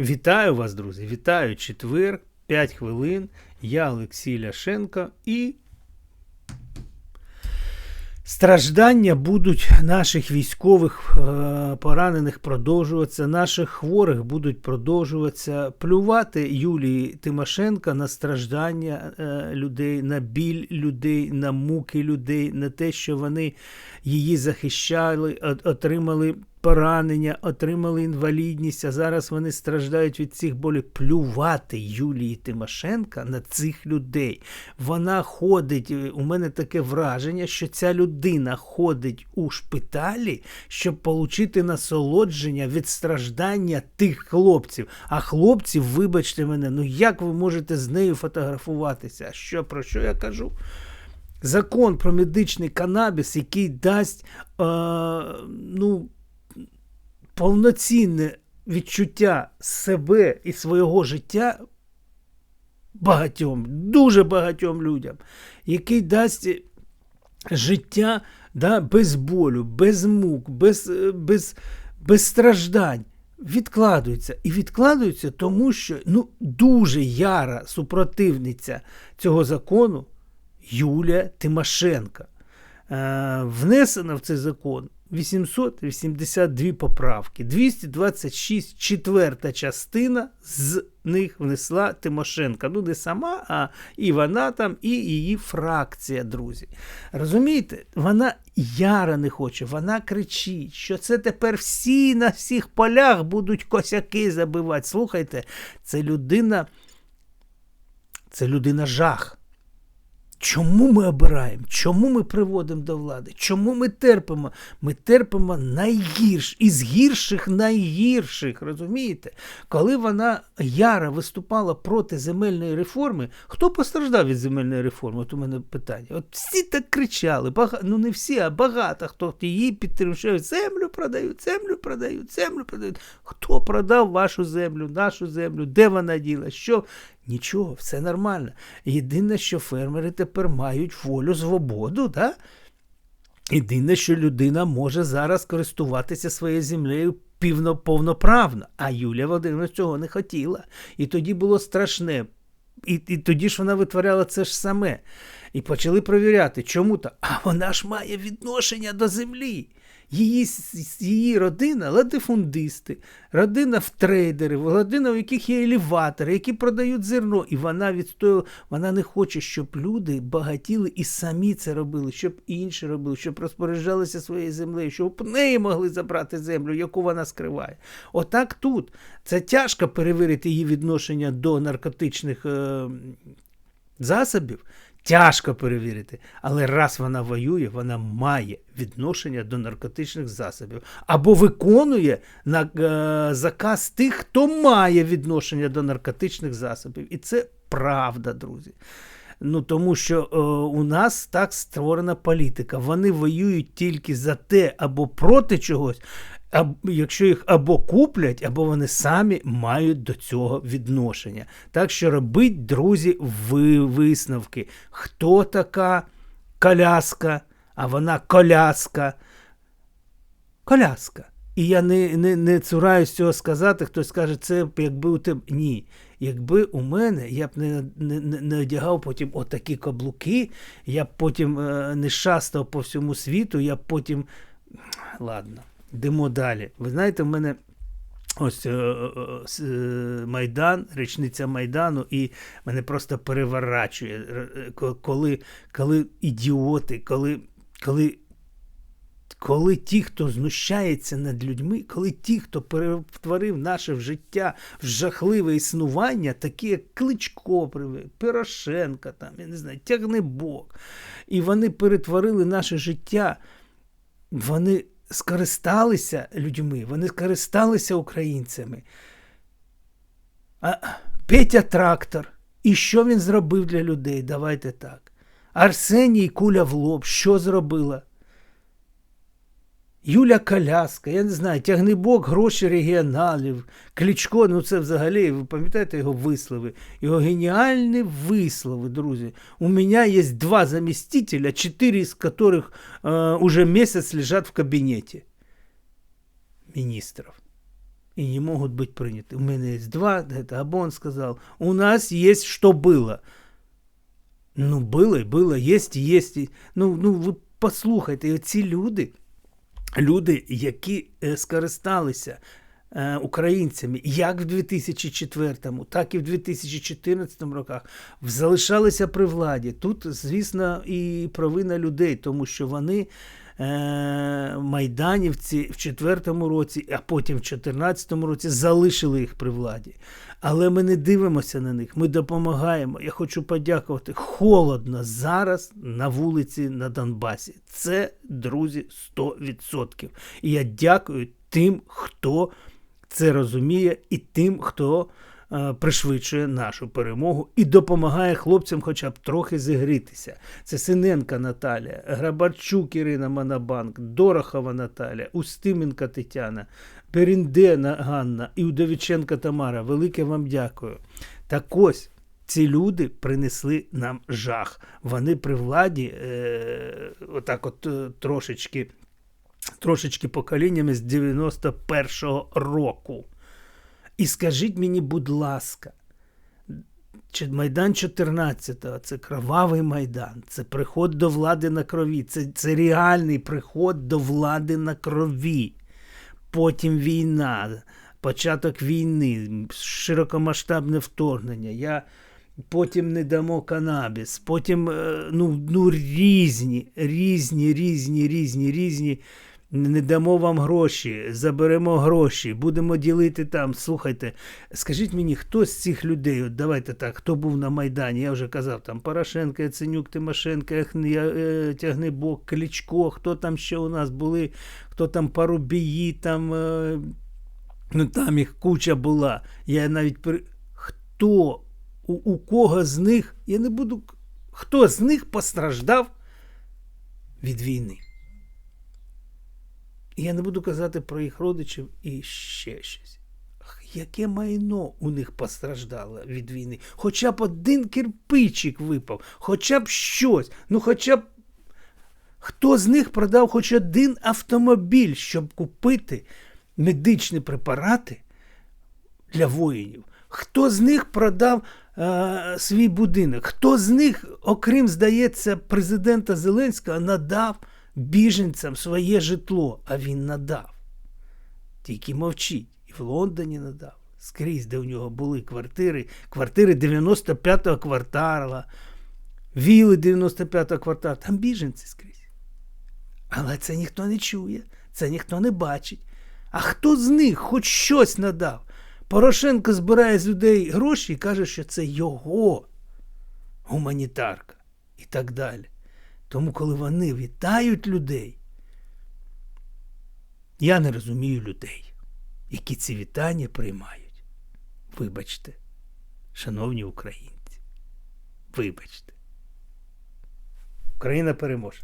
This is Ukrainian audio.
Вітаю вас, друзі! Вітаю четвер, 5 хвилин. Я Олексій Ляшенко і. Страждання будуть наших військових е, поранених продовжуватися, наших хворих будуть продовжуватися. Плювати Юлії Тимошенко на страждання е, людей, на біль людей, на муки людей, на те, що вони її захищали, отримали поранення, отримали інвалідність, а зараз вони страждають від цих болів. Плювати Юлії Тимошенка на цих людей. Вона ходить, е, у мене таке враження, що ця людина ходить у шпиталі, щоб отримати насолодження від страждання тих хлопців. А хлопців, вибачте мене, ну як ви можете з нею фотографуватися? Що про що я кажу? Закон про медичний канабіс, який дасть е, ну, повноцінне відчуття себе і свого життя багатьом, дуже багатьом людям, який дасть життя да, без болю, без мук, без, е, без, без страждань. Відкладується. І відкладується, тому що ну, дуже яра супротивниця цього закону Юлія Тимошенко. Е, внесено в цей закон 882 поправки. 226 четверта частина з них внесла Тимошенко. Ну, не сама, а і вона там, і її фракція, друзі. Розумієте, вона яра не хоче, вона кричить, що це тепер всі на всіх полях будуть косяки забивати. Слухайте, це людина, це людина жах. Чому ми обираємо? Чому ми приводимо до влади? Чому ми терпимо? Ми терпимо найгірш, із гірших найгірших, розумієте? Коли вона яра виступала проти земельної реформи, хто постраждав від земельної реформи? От у мене питання. От всі так кричали, бага... ну не всі, а багато хто її підтримує. Землю продають, землю продають, землю продають. Хто продав вашу землю, нашу землю? Де вона діла? Що? Нічого, все нормально. Єдине, що фермери тепер мають волю, свободу, да? Єдине, що людина може зараз користуватися своєю землею півно, повноправно, а Юлія Володимирівна цього не хотіла. І тоді було страшне. І, і тоді ж вона витворяла це ж саме. І почали перевіряти, чому то. А вона ж має відношення до землі. Її, її родина латифундисти, родина в трейдери, родина, у яких є елеватори, які продають зерно. І вона відстоювала, вона не хоче, щоб люди багатіли і самі це робили, щоб інші робили, щоб розпоряджалися своєю землею, щоб неї могли забрати землю, яку вона скриває. Отак тут. Це тяжко перевірити її відношення до наркотичних е, засобів. Тяжко перевірити, але раз вона воює, вона має відношення до наркотичних засобів або виконує на е, заказ тих, хто має відношення до наркотичних засобів. І це правда, друзі. Ну тому що е, у нас так створена політика. Вони воюють тільки за те або проти чогось, якщо їх або куплять, або вони самі мають до цього відношення. Так що робіть, друзі, ви висновки. Хто така коляска, а вона коляска. Коляска. І я не, не, не цураюсь цього сказати, хтось скаже, це якби у тебе. Ні. Якби у мене, я б не, не не одягав потім отакі каблуки, я б потім е, не шастав по всьому світу, я б потім. Ладно, йдемо далі. Ви знаєте, в мене ось е, е, е, Майдан, річниця Майдану, і мене просто переворачує, коли, коли ідіоти, коли, коли коли ті, хто знущається над людьми, коли ті, хто перетворив наше життя в жахливе існування, такі як Кличко, привели, Порошенка, там, я не знаю, Тягнебок, і вони перетворили наше життя, вони скористалися людьми, вони скористалися українцями. А Петя Трактор. І що він зробив для людей? Давайте так. Арсеній Куля в лоб, що зробила? Юля Коляска, я не знаю, тягнебок гроші регіоналів, Кличко, ну це взагалі, ви пам'ятаєте його вислови? Його геніальні вислови, друзі. У мене є два заместителя, чотири з яких е, уже місяць лежать в кабінеті міністрів. и не могут быть приняты. У меня есть два, это Абон сказал. У нас есть что было. Ну, було і було, єсть і єсть. і- Ну, ну ви послухайте, ці люди, Люди, які е, скористалися е, українцями як в 2004, так і в 2014 роках, залишалися при владі. Тут, звісно, і провина людей, тому що вони. Е, Майданівці в 4-му році, а потім в 14-му році залишили їх при владі. Але ми не дивимося на них, ми допомагаємо. Я хочу подякувати. Холодно зараз на вулиці на Донбасі. Це, друзі, 100%. І я дякую тим, хто це розуміє, і тим, хто пришвидшує нашу перемогу і допомагає хлопцям хоча б трохи зігрітися. Це Синенка Наталія, Грабарчук Ірина Монобанк, Дорохова Наталія, Устименка Тетяна, Беріндена Ганна і Удовіченка Тамара. Велике вам дякую. Так ось. Ці люди принесли нам жах. Вони при владі е, отак от е, трошечки, трошечки поколіннями з 91-го року. І скажіть мені, будь ласка, чи- Майдан 14-го це кровавий майдан, це приход до влади на крові, це, це реальний приход до влади на крові. Потім війна, початок війни, широкомасштабне вторгнення. Я потім не дамо канабіс, потім е, ну, ну, різні, різні, різні, різні, різні. Не дамо вам гроші, заберемо гроші, будемо ділити там. Слухайте, скажіть мені, хто з цих людей, от давайте так, хто був на Майдані? Я вже казав, там Порошенко, Яценюк, Тимошенко, е, Тягнебок, Кличко, хто там ще у нас були, хто там Парубії, там, е, ну там їх куча була. Я навіть при... хто, у, у кого з них, я не буду, хто з них постраждав від війни? Я не буду казати про їх родичів і ще щось. Яке майно у них постраждало від війни? Хоча б один кирпичик випав, хоча б щось, ну хоча б хто з них продав хоч один автомобіль, щоб купити медичні препарати для воїнів? Хто з них продав е, свій будинок? Хто з них, окрім, здається, президента Зеленського, надав біженцям своє житло? А він надав. Тільки мовчить. І в Лондоні надав. Скрізь, де у нього були квартири, квартири 95-го квартала, віли 95-го кварталу. Там біженці скрізь. Але це ніхто не чує, це ніхто не бачить. А хто з них хоч щось надав? Порошенко збирає з людей гроші і каже, що це його гуманітарка і так далі. Тому, коли вони вітають людей, я не розумію людей, які ці вітання приймають. Вибачте, шановні українці, вибачте. Україна переможе.